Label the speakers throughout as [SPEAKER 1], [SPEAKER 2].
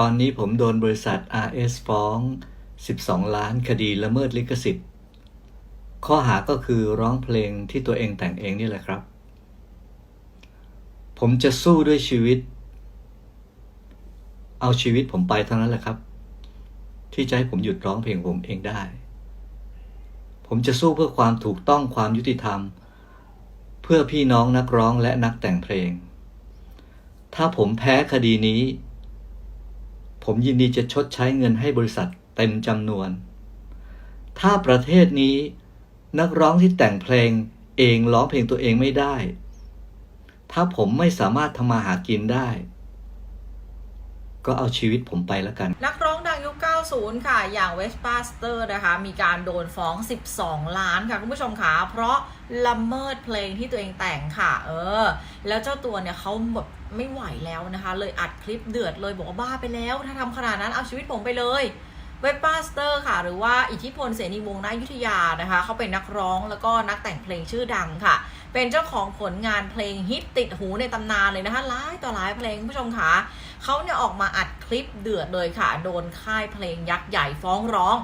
[SPEAKER 1] ตอนนี้ผมโดนบริษัท RS ฟ้อง 12 ล้านคดีละเมิดลิขสิทธิ์ ข้อหาก็คือร้องเพลงที่ตัวเองแต่งเองนี่แหละครับ ผมจะสู้ด้วยชีวิต เอาชีวิตผมไปเท่านั้นแหละครับ ที่จะให้ผมหยุดร้องเพลงผมเองได้ ผมจะสู้เพื่อความถูกต้องความยุติธรรม เพื่อพี่น้องนักร้องและนักแต่งเพลง ถ้าผมแพ้คดีนี้ ผมยินดีจะชดใช้เงินให้บริษัทเต็มจำนวน ถ้าประเทศนี้นักร้องที่แต่งเพลงเองร้องเพลงตัวเองไม่ได้ ถ้าผมไม่สามารถทำมาหากินได้ ก็เอาชีวิตผมไปแล้วกัน
[SPEAKER 2] นักร้องดังยุค 90 ค่ะ อย่างเวสปาสเตอร์นะคะ มีการโดนฟ้อง 12 ล้านค่ะ คุณผู้ชมคะเพราะละเมิดเพลงที่ตัวเองแต่งค่ะ เออ แล้วเจ้าตัวเนี่ยเขาแบบไม่ไหวแล้วนะคะ เลยอัดคลิปเดือดเลยบอกว่าบ้าไปแล้ว ถ้าทำขนาดนั้นเอาชีวิตผมไปเลย เวสปาสเตอร์ค่ะ หรือว่าอิทธิพลเสนีวงศ์นายุทธยานะคะเขาเป็นนักร้องแล้วก็นักแต่งเพลงชื่อดังค่ะ เป็นเจ้าของผลงานเพลงฮิตติดหูในตำนานเลยนะคะหลายต่อหลายเพลงคุณผู้ชมคะเขาเนี่ยออกมาอัดคลิปเดือดเลยค่ะ โดนค่ายเพลงยักษ์ใหญ่ฟ้องร้อง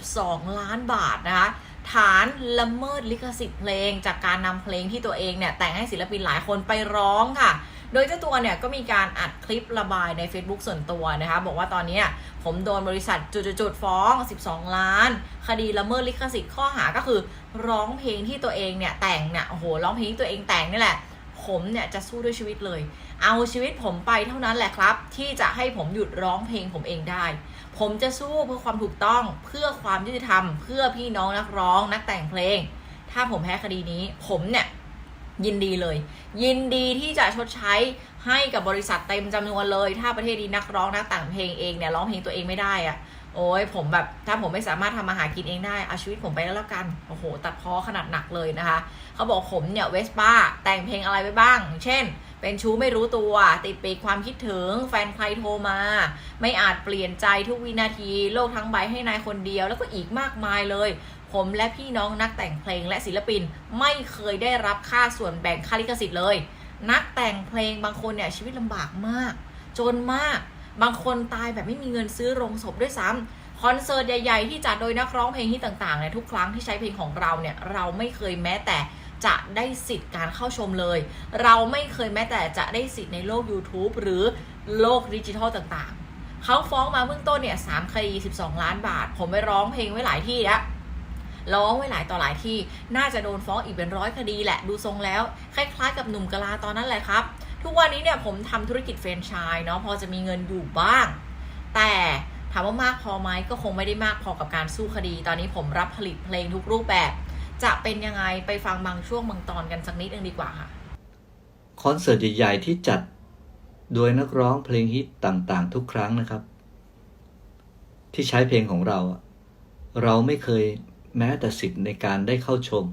[SPEAKER 2] 12 ล้านบาทนะคะฐานละเมิดลิขสิทธิ์เพลง จากการนำเพลงที่ตัวเองเนี่ยแต่งให้ศิลปินหลายคนไปร้องค่ะ โดยเจ้าตัวเนี่ยก็มีการอัดคลิประบายใน Facebook ส่วนตัวนะคะ บอกว่าตอนนี้ผมโดนบริษัทจุดๆๆฟ้อง 12 ล้าน คดีละเมิดลิขสิทธิ์ข้อหาก็คือร้องเพลงที่ตัวเองเนี่ยแต่งเนี่ยโอ้โหร้องเพลงที่ตัวเองแต่งนี่แหละ ผมเนี่ยจะสู้ด้วยชีวิตเลย เอาชีวิตผมไปเท่านั้นแหละครับ ที่จะให้ผมหยุดร้องเพลงผมเองได้ ผมจะสู้เพื่อความถูกต้องเพื่อความยุติธรรม เพื่อพี่น้องนักร้องนักแต่งเพลง ถ้าผมแพ้คดีนี้ ผมเนี่ย ยินดีเลย ยินดีที่จะชดใช้ให้กับบริษัทเต็มจำนวนเลย ถ้าประเทศนี้นักร้องนักแต่งเพลงเองเนี่ยร้องเพลงตัวเองไม่ได้อะโอ้ยผมแบบถ้าผมไม่สามารถทำมาหากินเองได้เอาชีวิตผมไปแล้วแล้วกัน โอ้โห ตัดพ้อขนาดหนักเลยนะคะ เขาบอกผมเนี่ยเวสป้าแต่งเพลงอะไรไปบ้าง เช่น เป็นชู้ไม่รู้ตัว ติดปีกความคิดถึง แฟนใครโทรมา ไม่อาจเปลี่ยนใจทุกวินาที โลกทั้งใบให้นายคนเดียว แล้วก็อีกมากมายเลย ผมและพี่น้องนักแต่งเพลงและศิลปินไม่เคยได้รับค่าส่วนแบ่งค่าลิขสิทธิ์เลย นักแต่งเพลงบางคนเนี่ยชีวิตลำบากมาก จนมาก บางคนตายแบบไม่มีเงินซื้อโรงศพด้วยซ้ำคอนเสิร์ตใหญ่ ๆ ที่จัดโดยนักร้องเพลงที่ต่างๆเนี่ยทุกครั้งที่ใช้เพลงของเราเนี่ยเราไม่เคยแม้แต่จะได้สิทธิ์การเข้าชมเลย เราไม่เคยแม้แต่จะได้สิทธิ์ในโลก YouTube หรือโลกดิจิทัลต่างๆ เขาฟ้องมาเบื้องต้นเนี่ยสามคดี12 ล้านบาท ผมไปร้องเพลงไว้หลายที่แล้ว ร้องไว้หลายต่อหลายที่น่าจะโดนฟ้องอีกเป็นร้อยคดีแหละดูทรงแล้ว คล้ายๆกับหนุ่มกะลาตอนนั้นแหละครับ ทุกวันนี้เนี่ยผมทำธุรกิจแฟรนไชส์เนาะพอจะมีเงินอยู่บ้าง แต่ถามว่ามากพอไหมก็คงไม่ได้มากพอกับการสู้คดี ตอนนี้ผมรับผลิตเพลงทุกรูปแบบ จะเป็นยังไงไปฟังบางช่วงบางตอนกันสักนิดนึงดีกว่าค่ะ
[SPEAKER 1] คอนเสิร์ตใหญ่ๆที่จัดโดยนักร้องเพลงฮิตต่างๆ ทุกครั้งนะครับ ที่ใช้เพลงของเรา เราไม่เคย แม้แต่สิทธิ์ในการได้เข้าชม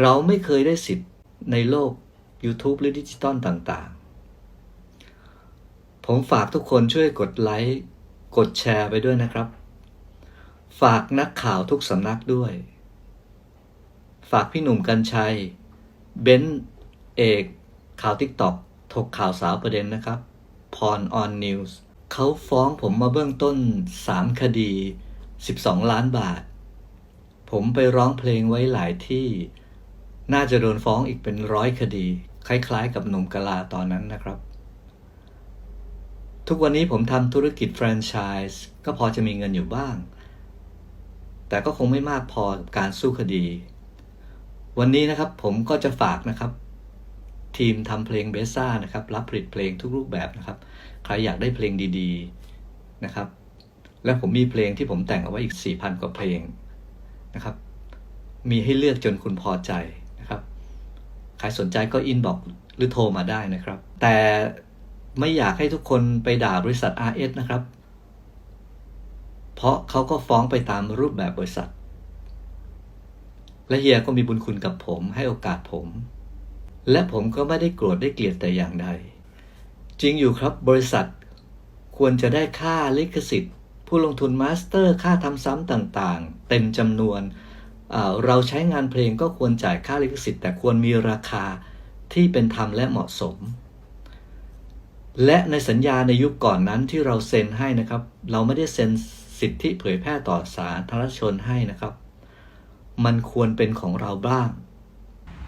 [SPEAKER 1] เราไม่เคยได้สิทธิ์ในโลก YouTube หรือดิจิตอลต่างๆ ผมฝากทุกคนช่วยกดไลค์ กดแชร์ไปด้วยนะครับ ฝากนักข่าวทุกสำนักด้วย ฝากพี่หนุ่มกัญชัย เบนเอก ข่าวทิกตอกถกข่าวสาวประเด็นนะครับพรออนนิวส์เขาฟ้องผมมาเบื้องต้น 3 คดี 12 ล้านบาท ผมไปร้องเพลงไว้หลายที่ น่าจะโดนฟ้องอีกเป็นร้อยคดี คล้ายๆ กับหนุ่มกะลาตอนนั้นนะครับ ทุกวันนี้ผมทำธุรกิจแฟรนไชส์ก็พอจะมีเงินอยู่บ้าง แต่ก็คงไม่มากพอกับการสู้คดี วันนี้นะครับผมก็จะฝากนะครับ ทีมทำเพลงเบซ่านะครับ รับผลิตเพลงทุกรูปแบบนะครับ ใครอยากได้เพลงดี ๆ นะครับ และผมมีเพลงที่ผมแต่งเอาไว้อีก 4,000 กว่าเพลงนะครับ มีให้เลือกจนคุณพอใจนะครับ ใครสนใจก็อินบอกหรือโทรมาได้นะครับ แต่ไม่อยากให้ทุกคนไปด่าบริษัท RS นะครับ เพราะเขาก็ฟ้องไปตามรูปแบบบริษัท และเฮียก็มีบุญคุณกับผมให้โอกาสผม และผมก็ไม่ได้โกรธได้เกลียดแต่อย่างใด จริงอยู่ครับบริษัทควรจะได้ค่าลิขสิทธิ์ ผู้ลงทุนมาสเตอร์ค่าทำซ้ำต่างๆ เต็มจำนวนเเราใช้งานเพลงก็ควรจ่ายค่าลิขสิทธิ์แต่ควรมีราคาที่เป็นธรรมและเหมาะสม และในสัญญาในยุคก่อนนั้นที่เราเซ็นให้นะครับ เราไม่ได้เซ็นสิทธิเผยแพร่ต่อสาธารณชนให้นะครับ มันควรเป็นของเราบ้าง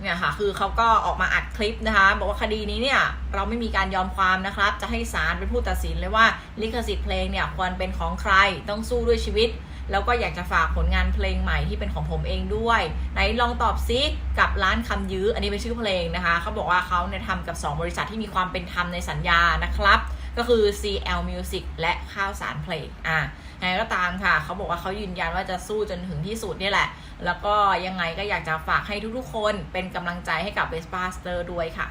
[SPEAKER 2] เนี่ยค่ะคือเขาก็ออกมาอัดคลิปนะคะ บอกว่าคดีนี้เนี่ยเราไม่มีการยอมความนะครับ จะให้ศาลเป็นผู้ตัดสินเลยว่าลิขสิทธิ์เพลงเนี่ยควรเป็นของใครต้องสู้ด้วยชีวิต แล้วก็อยากจะฝากผลงานเพลงใหม่ที่เป็นของผมเองด้วย ไหนลองตอบซิกับร้านคำยื้อ อันนี้เป็นชื่อเพลงนะคะเขาบอกว่าเขาเนี่ยทำกับ 2 บริษัทที่มีความเป็นธรรมในสัญญานะครับ ก็คือ CL Music และข้าวสารเพลงอะยังไงก็ตามค่ะ เขาบอกว่าเขายืนยันว่าจะสู้จนถึงที่สุดนี่แหละ แล้วก็ยังไงก็อยากจะฝากให้ทุกๆคนเป็นกำลังใจให้กับ Vespa Star ด้วยค่ะ